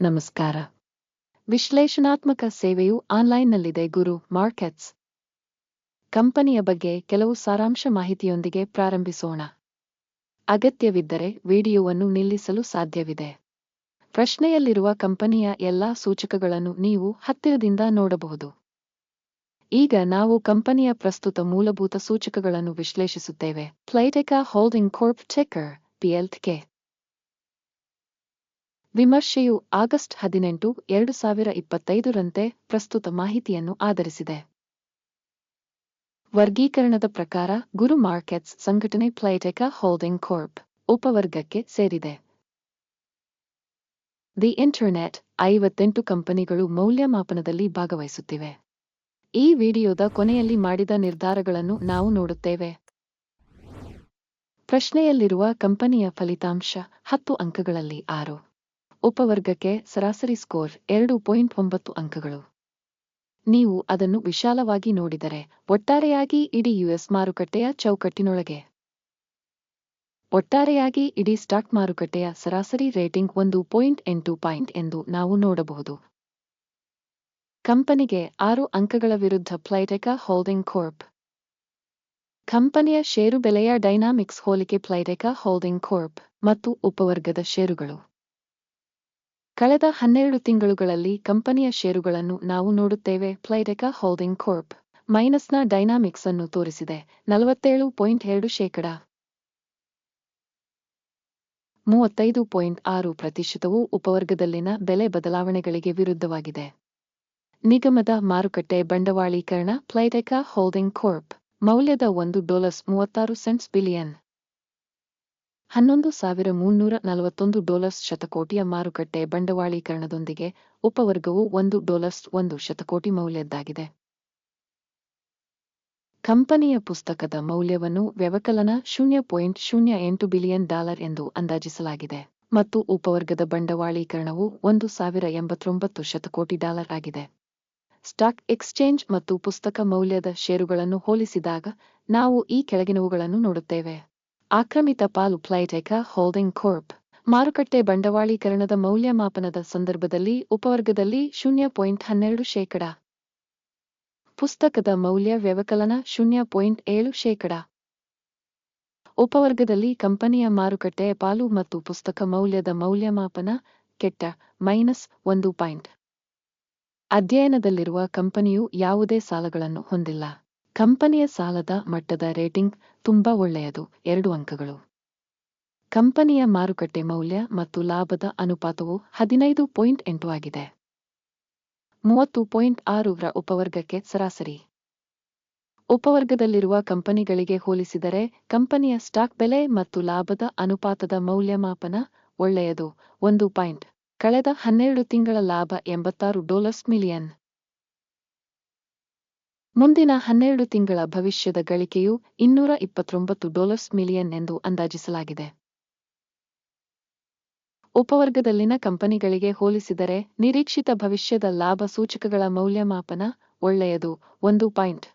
ನಮಸ್ಕಾರ. ವಿಶ್ಲೇಷಣಾತ್ಮಕ ಸೇವೆಯು ಆನ್ಲೈನ್ನಲ್ಲಿದೆ ಗುರು ಮಾರ್ಕೆಟ್ಸ್. ಕಂಪನಿಯ ಬಗ್ಗೆ ಕೆಲವು ಸಾರಾಂಶ ಮಾಹಿತಿಯೊಂದಿಗೆ ಪ್ರಾರಂಭಿಸೋಣ. ಅಗತ್ಯವಿದ್ದರೆ ವಿಡಿಯೋವನ್ನು ನಿಲ್ಲಿಸಲು ಸಾಧ್ಯವಿದೆ. ಪ್ರಶ್ನೆಯಲ್ಲಿರುವ ಕಂಪನಿಯ ಎಲ್ಲಾ ಸೂಚಕಗಳನ್ನು ನೀವು ಹತ್ತಿರದಿಂದ ನೋಡಬಹುದು. ಈಗ ನಾವು ಕಂಪನಿಯ ಪ್ರಸ್ತುತ ಮೂಲಭೂತ ಸೂಚಕಗಳನ್ನು ವಿಶ್ಲೇಷಿಸುತ್ತೇವೆ. Playtika holding corp ticker PLTK. ವಿಮರ್ಶೆಯು August ಹದಿನೆಂಟು, ಎರಡು ಸಾವಿರ ಇಪ್ಪತ್ತೈದರಂತೆ ಪ್ರಸ್ತುತ ಮಾಹಿತಿಯನ್ನು ಆಧರಿಸಿದೆ. ವರ್ಗೀಕರಣದ ಪ್ರಕಾರ ಗುರು ಮಾರ್ಕೆಟ್ಸ್ ಸಂಘಟನೆ ಪ್ಲೈಟೆಕ ಹೋಲ್ಡಿಂಗ್ ಕೋರ್ಪ್ ಉಪವರ್ಗಕ್ಕೆ ಸೇರಿದೆ. ದಿ ಇಂಟರ್ನೆಟ್ ಐವತ್ತೆಂಟು ಕಂಪನಿಗಳು ಮೌಲ್ಯಮಾಪನದಲ್ಲಿ ಭಾಗವಹಿಸುತ್ತಿವೆ. ಈ ವಿಡಿಯೋದ ಕೊನೆಯಲ್ಲಿ ಮಾಡಿದ ನಿರ್ಧಾರಗಳನ್ನು ನಾವು ನೋಡುತ್ತೇವೆ. ಪ್ರಶ್ನೆಯಲ್ಲಿರುವ ಕಂಪನಿಯ ಫಲಿತಾಂಶ ಹತ್ತು ಅಂಕಗಳಲ್ಲಿ ಆರು. ಉಪವರ್ಗಕ್ಕೆ ಸರಾಸರಿ ಸ್ಕೋರ್ ಎರಡು ಪಾಯಿಂಟ್ ಒಂಬತ್ತು ಅಂಕಗಳು. ನೀವು ಅದನ್ನು ವಿಶಾಲವಾಗಿ ನೋಡಿದರೆ ಒಟ್ಟಾರೆಯಾಗಿ ಇಡೀ ಯುಎಸ್ ಮಾರುಕಟ್ಟೆಯ ಚೌಕಟ್ಟಿನೊಳಗೆ. ಒಟ್ಟಾರೆಯಾಗಿ ಇಡೀ ಸ್ಟಾಕ್ ಮಾರುಕಟ್ಟೆಯ ಸರಾಸರಿ ರೇಟಿಂಗ್ ಒಂದು ಪಾಯಿಂಟ್ ಎಂಟು ಪಾಯಿಂಟ್ ಎಂದು ನಾವು ನೋಡಬಹುದು. ಕಂಪನಿಗೆ ಆರು ಅಂಕಗಳ ವಿರುದ್ಧ ಪ್ಲೈಟೆಕಾ ಹೋಲ್ಡಿಂಗ್ ಕೋರ್ಪ್. ಕಂಪನಿಯ ಷೇರು ಬೆಲೆಯ ಡೈನಾಮಿಕ್ಸ್ ಹೋಲಿಕೆ ಪ್ಲೈಟೆಕಾ ಹೋಲ್ಡಿಂಗ್ ಕೋರ್ಪ್ ಮತ್ತು ಉಪವರ್ಗದ ಷೇರುಗಳು. ಕಳೆದ ಹನ್ನೆರಡು ತಿಂಗಳುಗಳಲ್ಲಿ ಕಂಪನಿಯ ಷೇರುಗಳನ್ನು ನಾವು ನೋಡುತ್ತೇವೆ. ಪ್ಲೈಡೆಕಾ ಹೋಲ್ಡಿಂಗ್ ಕೋರ್ಪ್ ಮೈನಸ್ನ ಡೈನಾಮಿಕ್ಸ್ ಅನ್ನು ತೋರಿಸಿದೆ. ನಲವತ್ತೇಳು ಪಾಯಿಂಟ್ ಎರಡು ಶೇಕಡ. ಮೂವತ್ತೈದು ಪಾಯಿಂಟ್ ಆರು ಪ್ರತಿಶತವು ಉಪವರ್ಗದಲ್ಲಿನ ಬೆಲೆ ಬದಲಾವಣೆಗಳಿಗೆ ವಿರುದ್ಧವಾಗಿದೆ. ನಿಗಮದ ಮಾರುಕಟ್ಟೆ ಬಂಡವಾಳೀಕರಣ. ಪ್ಲೈಟೆಕಾ ಹೋಲ್ಡಿಂಗ್ ಕೋರ್ಪ್ ಮೌಲ್ಯದ ಒಂದು ಡಾಲರ್ಸ್ ಮೂವತ್ತಾರು ಸೆಂಟ್ಸ್ ಬಿಲಿಯನ್. ಹನ್ನೊಂದು ಸಾವಿರ ಮುನ್ನೂರ ನಲವತ್ತೊಂದು ಡಾಲರ್ಸ್ ಶತಕೋಟಿಯ ಮಾರುಕಟ್ಟೆ ಬಂಡವಾಳೀಕರಣದೊಂದಿಗೆ ಉಪವರ್ಗವು ಒಂದು ಡಾಲರ್ಸ್ ಒಂದು ಶತಕೋಟಿ ಮೌಲ್ಯದ್ದಾಗಿದೆ. ಕಂಪನಿಯ ಪುಸ್ತಕದ ಮೌಲ್ಯವನ್ನು ವ್ಯವಕಲನ ಶೂನ್ಯ ಪಾಯಿಂಟ್ ಶೂನ್ಯ ಎಂಟು ಬಿಲಿಯನ್ ಡಾಲರ್ ಎಂದು ಅಂದಾಜಿಸಲಾಗಿದೆ ಮತ್ತು ಉಪವರ್ಗದ ಬಂಡವಾಳೀಕರಣವು ಒಂದು ಸಾವಿರ ಎಂಬತ್ತೊಂಬತ್ತು ಶತಕೋಟಿ ಡಾಲರ್ ಆಗಿದೆ. ಸ್ಟಾಕ್ ಎಕ್ಸ್ಚೇಂಜ್ ಮತ್ತು ಪುಸ್ತಕ ಮೌಲ್ಯದ ಷೇರುಗಳನ್ನು ಹೋಲಿಸಿದಾಗ ನಾವು ಈ ಕೆಳಗಿನವುಗಳನ್ನು ನೋಡುತ್ತೇವೆ. ಆಕ್ರಮಿತ ಪಾಲು ಪ್ಲೈಟೆಕ ಹೋಲ್ಡಿಂಗ್ ಕೋರ್ಪ್. ಮಾರುಕಟ್ಟೆ ಬಂಡವಾಳೀಕರಣದ ಮೌಲ್ಯಮಾಪನದ ಸಂದರ್ಭದಲ್ಲಿ ಉಪವರ್ಗದಲ್ಲಿ ಶೂನ್ಯ ಪಾಯಿಂಟ್ ಹನ್ನೆರಡು ಶೇಕಡ. ಪುಸ್ತಕದ ಮೌಲ್ಯ ವ್ಯವಕಲನ ಶೂನ್ಯ ಪಾಯಿಂಟ್ ಏಳು ಶೇಕಡ. ಉಪವರ್ಗದಲ್ಲಿ ಕಂಪನಿಯ ಮಾರುಕಟ್ಟೆ ಪಾಲು ಮತ್ತು ಪುಸ್ತಕ ಮೌಲ್ಯದ ಮೌಲ್ಯಮಾಪನ ಕೆಟ್ಟ, ಮೈನಸ್ ಒಂದು ಪಾಯಿಂಟ್. ಅಧ್ಯಯನದಲ್ಲಿರುವ ಕಂಪನಿಯು ಯಾವುದೇ ಸಾಲಗಳನ್ನು ಹೊಂದಿಲ್ಲ. ಕಂಪನಿಯ ಸಾಲದ ಮಟ್ಟದ ರೇಟಿಂಗ್ ತುಂಬಾ ಒಳ್ಳೆಯದು. ಎರಡು ಅಂಕಗಳು. ಕಂಪನಿಯ ಮಾರುಕಟ್ಟೆ ಮೌಲ್ಯ ಮತ್ತು ಲಾಭದ ಅನುಪಾತವು ಹದಿನೈದು ಪಾಯಿಂಟ್ ಎಂಟು ಆಗಿದೆ. ಮೂವತ್ತು ಪಾಯಿಂಟ್ ಆರು ರ ಉಪವರ್ಗಕ್ಕೆ ಸರಾಸರಿ. ಉಪವರ್ಗದಲ್ಲಿರುವ ಕಂಪನಿಗಳಿಗೆ ಹೋಲಿಸಿದರೆ ಕಂಪನಿಯ ಸ್ಟಾಕ್ ಬೆಲೆ ಮತ್ತು ಲಾಭದ ಅನುಪಾತದ ಮೌಲ್ಯಮಾಪನ ಒಳ್ಳೆಯದು. ಒಂದು ಪಾಯಿಂಟ್. ಕಳೆದ ಹನ್ನೆರಡು ತಿಂಗಳ ಲಾಭ ಎಂಬತ್ತಾರು ಡಾಲರ್ಸ್ ಮಿಲಿಯನ್. ಮುಂದಿನ ಹನ್ನೆರಡು ತಿಂಗಳ ಭವಿಷ್ಯದ ಗಳಿಕೆಯು ಇನ್ನೂರ ಇಪ್ಪತ್ತೊಂಬತ್ತು ಡಾಲರ್ಸ್ ಮಿಲಿಯನ್ ಎಂದು ಅಂದಾಜಿಸಲಾಗಿದೆ. ಉಪವರ್ಗದಲ್ಲಿನ ಕಂಪನಿಗಳಿಗೆ ಹೋಲಿಸಿದರೆ ನಿರೀಕ್ಷಿತ ಭವಿಷ್ಯದ ಲಾಭ ಸೂಚಕಗಳ ಮೌಲ್ಯಮಾಪನ ಒಳ್ಳೆಯದು. ಒಂದು ಪಾಯಿಂಟ್.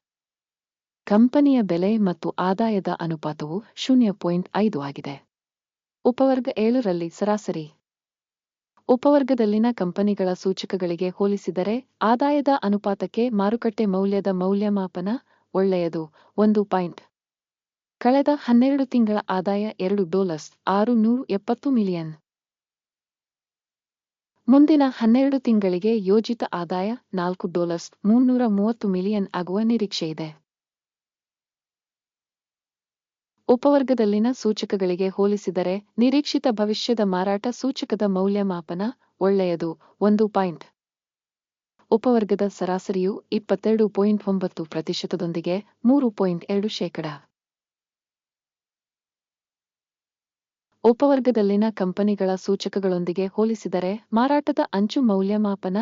ಕಂಪನಿಯ ಬೆಲೆ ಮತ್ತು ಆದಾಯದ ಅನುಪಾತವು ಶೂನ್ಯ ಪಾಯಿಂಟ್ ಐದು ಆಗಿದೆ. ಉಪವರ್ಗ ಏಳರಲ್ಲಿ ಸರಾಸರಿ. ಉಪವರ್ಗದಲ್ಲಿನ ಕಂಪನಿಗಳ ಸೂಚಕಗಳಿಗೆ ಹೋಲಿಸಿದರೆ, ಆದಾಯದ ಅನುಪಾತಕ್ಕೆ ಮಾರುಕಟ್ಟೆ ಮೌಲ್ಯದ ಮೌಲ್ಯಮಾಪನ ಒಳ್ಳೆಯದು. ಒಂದು ಪಾಯಿಂಟ್. ಕಳೆದ ಹನ್ನೆರಡು ತಿಂಗಳ ಆದಾಯ ಎರಡು ಡಾಲರ್ಸ್ ಆರು ನೂರು ಎಪ್ಪತ್ತು ಮಿಲಿಯನ್. ಮುಂದಿನ ಹನ್ನೆರಡು ತಿಂಗಳಿಗೆ ಯೋಜಿತ ಆದಾಯ ನಾಲ್ಕು ಡಾಲರ್ಸ್ ಮುನ್ನೂರ ಮೂವತ್ತು ಮಿಲಿಯನ್ ಆಗುವ ನಿರೀಕ್ಷೆಯಿದೆ. ಉಪವರ್ಗದಲ್ಲಿನ ಸೂಚಕಗಳಿಗೆ ಹೋಲಿಸಿದರೆ ನಿರೀಕ್ಷಿತ ಭವಿಷ್ಯದ ಮಾರಾಟ ಸೂಚಕದ ಮೌಲ್ಯಮಾಪನ ಒಳ್ಳೆಯದು. ಒಂದು ಪಾಯಿಂಟ್. ಉಪವರ್ಗದ ಸರಾಸರಿಯು ಇಪ್ಪತ್ತೆರಡು ಪಾಯಿಂಟ್ ಒಂಬತ್ತು ಪ್ರತಿಶತದೊಂದಿಗೆ ಮೂರು ಪಾಯಿಂಟ್ ಎರಡು ಶೇಕಡ. ಉಪವರ್ಗದಲ್ಲಿನ ಕಂಪನಿಗಳ ಸೂಚಕಗಳೊಂದಿಗೆ ಹೋಲಿಸಿದರೆ ಮಾರಾಟದ ಅಂಚು ಮೌಲ್ಯಮಾಪನ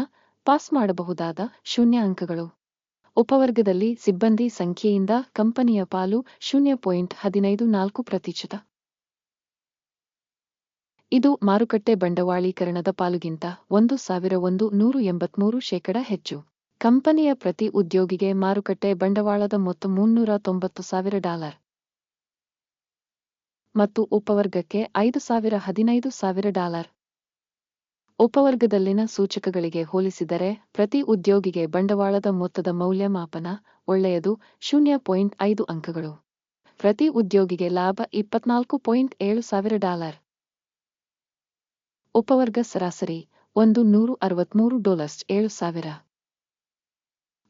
ಪಾಸ್ ಮಾಡಬಹುದಾದ ಶೂನ್ಯ ಅಂಕಗಳು. ಉಪವರ್ಗದಲ್ಲಿ ಸಿಬ್ಬಂದಿ ಸಂಖ್ಯೆಯಿಂದ ಕಂಪನಿಯ ಪಾಲು ಶೂನ್ಯ ಪಾಯಿಂಟ್ ಹದಿನೈದು ನಾಲ್ಕು ಪ್ರತಿಶತ. ಇದು ಮಾರುಕಟ್ಟೆ ಬಂಡವಾಳೀಕರಣದ ಪಾಲುಗಿಂತ ಒಂದು ಸಾವಿರ ಒಂದು ನೂರು ಎಂಬತ್ಮೂರು ಶೇಕಡ ಹೆಚ್ಚು. ಕಂಪನಿಯ ಪ್ರತಿ ಉದ್ಯೋಗಿಗೆ ಮಾರುಕಟ್ಟೆ ಬಂಡವಾಳದ ಮೊತ್ತ ಮುನ್ನೂರ ತೊಂಬತ್ತು ಸಾವಿರ ಡಾಲರ್. ಮತ್ತು ಉಪವರ್ಗಕ್ಕೆ ಐದು ಸಾವಿರ ಹದಿನೈದು ಸಾವಿರ ಡಾಲರ್. ಉಪವರ್ಗದಲ್ಲಿನ ಸೂಚಕಗಳಿಗೆ ಹೋಲಿಸಿದರೆ, ಪ್ರತಿ ಉದ್ಯೋಗಿಗೆ ಬಂಡವಾಳದ ಮೊತ್ತದ ಮೌಲ್ಯಮಾಪನ ಒಳ್ಳೆಯದು, ಶೂನ್ಯ ಪಾಯಿಂಟ್ ಐದು ಅಂಕಗಳು. ಪ್ರತಿ ಉದ್ಯೋಗಿಗೆ ಲಾಭ ಇಪ್ಪತ್ನಾಲ್ಕು ಪಾಯಿಂಟ್ ಏಳು ಸಾವಿರ ಡಾಲರ್. ಉಪವರ್ಗ ಸರಾಸರಿ ಒಂದು ನೂರು ಅರವತ್ಮೂರು ಡಾಲರ್ಸ್ ಏಳು ಸಾವಿರ.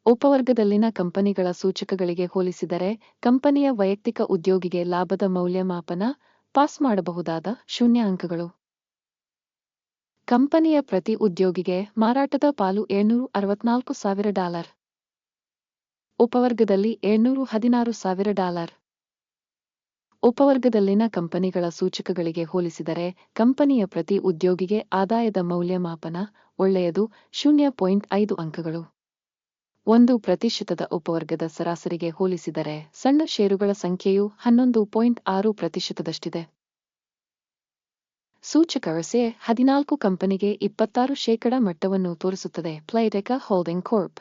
ಉಪವರ್ಗದಲ್ಲಿನ ಕಂಪನಿಗಳ ಸೂಚಕಗಳಿಗೆ ಹೋಲಿಸಿದರೆ, ಕಂಪನಿಯ ವೈಯಕ್ತಿಕ ಉದ್ಯೋಗಿಗೆ ಲಾಭದ ಮೌಲ್ಯಮಾಪನ ಪಾಸ್ ಮಾಡಬಹುದಾದ ಶೂನ್ಯ ಅಂಕಗಳು. ಕಂಪನಿಯ ಪ್ರತಿ ಉದ್ಯೋಗಿಗೆ ಮಾರಾಟದ ಪಾಲು ಏಳ್ನೂರು ಅರವತ್ನಾಲ್ಕು ಸಾವಿರ ಡಾಲರ್. ಉಪವರ್ಗದಲ್ಲಿ ಏಳ್ನೂರು ಹದಿನಾರು ಸಾವಿರ ಡಾಲರ್. ಉಪವರ್ಗದಲ್ಲಿನ ಕಂಪನಿಗಳ ಸೂಚಕಗಳಿಗೆ ಹೋಲಿಸಿದರೆ ಕಂಪನಿಯ ಪ್ರತಿ ಉದ್ಯೋಗಿಗೆ ಆದಾಯದ ಮೌಲ್ಯಮಾಪನ ಒಳ್ಳೆಯದು ಶೂನ್ಯ ಪಾಯಿಂಟ್ ಐದು ಅಂಕಗಳು. ಒಂದು ಪ್ರತಿಶತದ ಉಪವರ್ಗದ ಸರಾಸರಿಗೆ ಹೋಲಿಸಿದರೆ ಸಣ್ಣ ಷೇರುಗಳ ಸಂಖ್ಯೆಯು ಹನ್ನೊಂದು ಪಾಯಿಂಟ್ ಆರು ಪ್ರತಿಶತದಷ್ಟಿದೆ. ಸೂಚಕ ರಸೆ ಹದಿನಾಲ್ಕು ಕಂಪನಿಗೆ ಇಪ್ಪತ್ತಾರು ಶೇಕಡ ಮಟ್ಟವನ್ನು ತೋರಿಸುತ್ತದೆ. Playtika holding corp.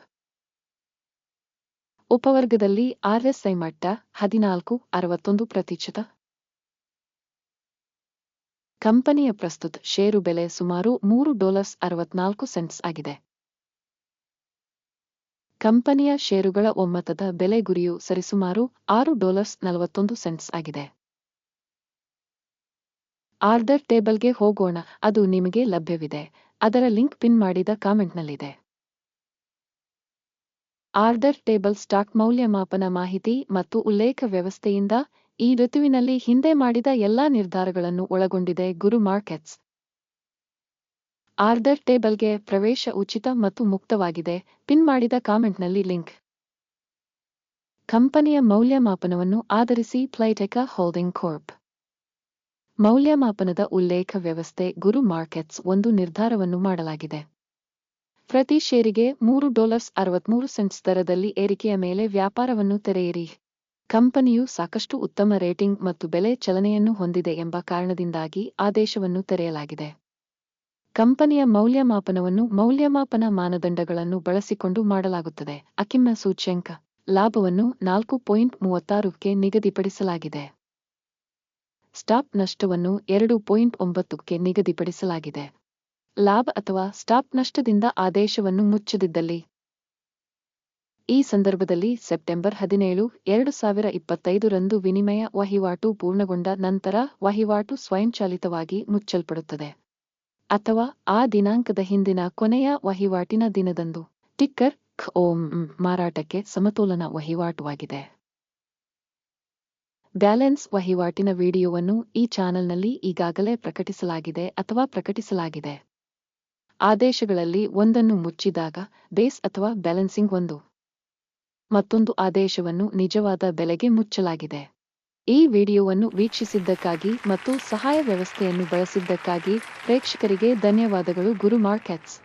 ಉಪವರ್ಗದಲ್ಲಿ ಆರ್ಎಸ್ಐ ಮಟ್ಟ ಹದಿನಾಲ್ಕು, ಅರವತ್ತೊಂದು ಪ್ರತಿಶತ. ಕಂಪನಿಯ ಪ್ರಸ್ತುತ ಷೇರು ಬೆಲೆ ಸುಮಾರು ಮೂರು ಡಾಲರ್ಸ್ ಅರವತ್ನಾಲ್ಕು ಸೆಂಟ್ಸ್ ಆಗಿದೆ. ಕಂಪನಿಯ ಷೇರುಗಳ ಒಮ್ಮತದ ಬೆಲೆ ಗುರಿಯು ಸರಿಸುಮಾರು ಆರು ಡಾಲರ್ಸ್ ನಲವತ್ತೊಂದು ಸೆಂಟ್ಸ್ ಆಗಿದೆ. ಆರ್ಡರ್ ಟೇಬಲ್ಗೆ ಹೋಗೋಣ, ಅದು ನಿಮಗೆ ಲಭ್ಯವಿದೆ. ಅದರ ಲಿಂಕ್ ಪಿನ್ ಮಾಡಿದ ಕಾಮೆಂಟ್ನಲ್ಲಿದೆ. ಆರ್ಡರ್ ಟೇಬಲ್ ಸ್ಟಾಕ್ ಮೌಲ್ಯಮಾಪನ ಮಾಹಿತಿ ಮತ್ತು ಉಲ್ಲೇಖ ವ್ಯವಸ್ಥೆಯಿಂದ ಈ ಋತುವಿನಲ್ಲಿ ಹಿಂದೆ ಮಾಡಿದ ಎಲ್ಲಾ ನಿರ್ಧಾರಗಳನ್ನು ಒಳಗೊಂಡಿದೆ ಗುರು ಮಾರ್ಕೆಟ್ಸ್. ಆರ್ಡರ್ ಟೇಬಲ್ಗೆ ಪ್ರವೇಶ ಉಚಿತ ಮತ್ತು ಮುಕ್ತವಾಗಿದೆ, ಪಿನ್ ಮಾಡಿದ ಕಾಮೆಂಟ್ನಲ್ಲಿ ಲಿಂಕ್. ಕಂಪನಿಯ ಮೌಲ್ಯಮಾಪನವನ್ನು ಆಧರಿಸಿ ಪ್ಲೈಟೆಕಾ ಹೋಲ್ಡಿಂಗ್ ಕೋರ್ಪ್. ಮೌಲ್ಯಮಾಪನದ ಉಲ್ಲೇಖ ವ್ಯವಸ್ಥೆ ಗುರು ಮಾರ್ಕೆಟ್ಸ್ ಒಂದು ನಿರ್ಧಾರವನ್ನು ಮಾಡಲಾಗಿದೆ. ಪ್ರತಿ ಷೇರಿಗೆ ಮೂರು ಡಾಲರ್ಸ್ ಅರವತ್ಮೂರು ಸೆಂಟ್ಸ್ ದರದಲ್ಲಿ ಏರಿಕೆಯ ಮೇಲೆ ವ್ಯಾಪಾರವನ್ನು ತೆರೆಯಿರಿ. ಕಂಪನಿಯು ಸಾಕಷ್ಟು ಉತ್ತಮ ರೇಟಿಂಗ್ ಮತ್ತು ಬೆಲೆ ಚಲನೆಯನ್ನು ಹೊಂದಿದೆ ಎಂಬ ಕಾರಣದಿಂದಾಗಿ ಆದೇಶವನ್ನು ತೆರೆಯಲಾಗಿದೆ. ಕಂಪನಿಯ ಮೌಲ್ಯಮಾಪನವನ್ನು ಮೌಲ್ಯಮಾಪನ ಮಾನದಂಡಗಳನ್ನು ಬಳಸಿಕೊಂಡು ಮಾಡಲಾಗುತ್ತದೆ. ಅಕಿಮ್ನ ಸೂಚ್ಯಂಕ. ಲಾಭವನ್ನು ನಾಲ್ಕು ಪಾಯಿಂಟ್ ಮೂವತ್ತಾರಕ್ಕೆ ನಿಗದಿಪಡಿಸಲಾಗಿದೆ. ಸ್ಟಾಪ್ ನಷ್ಟವನ್ನು ಎರಡು ಪಾಯಿಂಟ್ ಒಂಬತ್ತಕ್ಕೆ ನಿಗದಿಪಡಿಸಲಾಗಿದೆ. ಲಾಭ ಅಥವಾ ಸ್ಟಾಪ್ ನಷ್ಟದಿಂದ ಆದೇಶವನ್ನು ಮುಚ್ಚದಿದ್ದಲ್ಲಿ. ಈ ಸಂದರ್ಭದಲ್ಲಿ ಸೆಪ್ಟೆಂಬರ್ ಹದಿನೇಳು, ಎರಡು ಸಾವಿರ ಇಪ್ಪತ್ತೈದರಂದು ವಿನಿಮಯ ವಹಿವಾಟು ಪೂರ್ಣಗೊಂಡ ನಂತರ ವಹಿವಾಟು ಸ್ವಯಂಚಾಲಿತವಾಗಿ ಮುಚ್ಚಲ್ಪಡುತ್ತದೆ. ಅಥವಾ ಆ ದಿನಾಂಕದ ಹಿಂದಿನ ಕೊನೆಯ ವಹಿವಾಟಿನ ದಿನದಂದು. ಟಿಕ್ಕರ್ ಓಂ ಮಾರಾಟಕ್ಕೆ ಸಮತೋಲನ ವಹಿವಾಟುವಾಗಿದೆ. ಬ್ಯಾಲೆನ್ಸ್ ವಹಿವಾಟಿನ ವಿಡಿಯೋವನ್ನು ಈ ಚಾನೆಲ್ನಲ್ಲಿ ಈಗಾಗಲೇ ಪ್ರಕಟಿಸಲಾಗಿದೆ ಅಥವಾ ಪ್ರಕಟಿಸಲಾಗಿದೆ. ಆದೇಶಗಳಲ್ಲಿ ಒಂದನ್ನು ಮುಚ್ಚಿದಾಗ ಬೇಸ್ ಅಥವಾ ಬ್ಯಾಲೆನ್ಸಿಂಗ್ ಒಂದು. ಮತ್ತೊಂದು ಆದೇಶವನ್ನು ನಿಜವಾದ ಬೆಲೆಗೆ ಮುಚ್ಚಲಾಗಿದೆ. ಈ ವಿಡಿಯೋವನ್ನು ವೀಕ್ಷಿಸಿದ್ದಕ್ಕಾಗಿ ಮತ್ತು ಸಹಾಯ ವ್ಯವಸ್ಥೆಯನ್ನು ಬಳಸಿದ್ದಕ್ಕಾಗಿ ಪ್ರೇಕ್ಷಕರಿಗೆ ಧನ್ಯವಾದಗಳು ಗುರು ಮಾರ್ಕೆಟ್ಸ್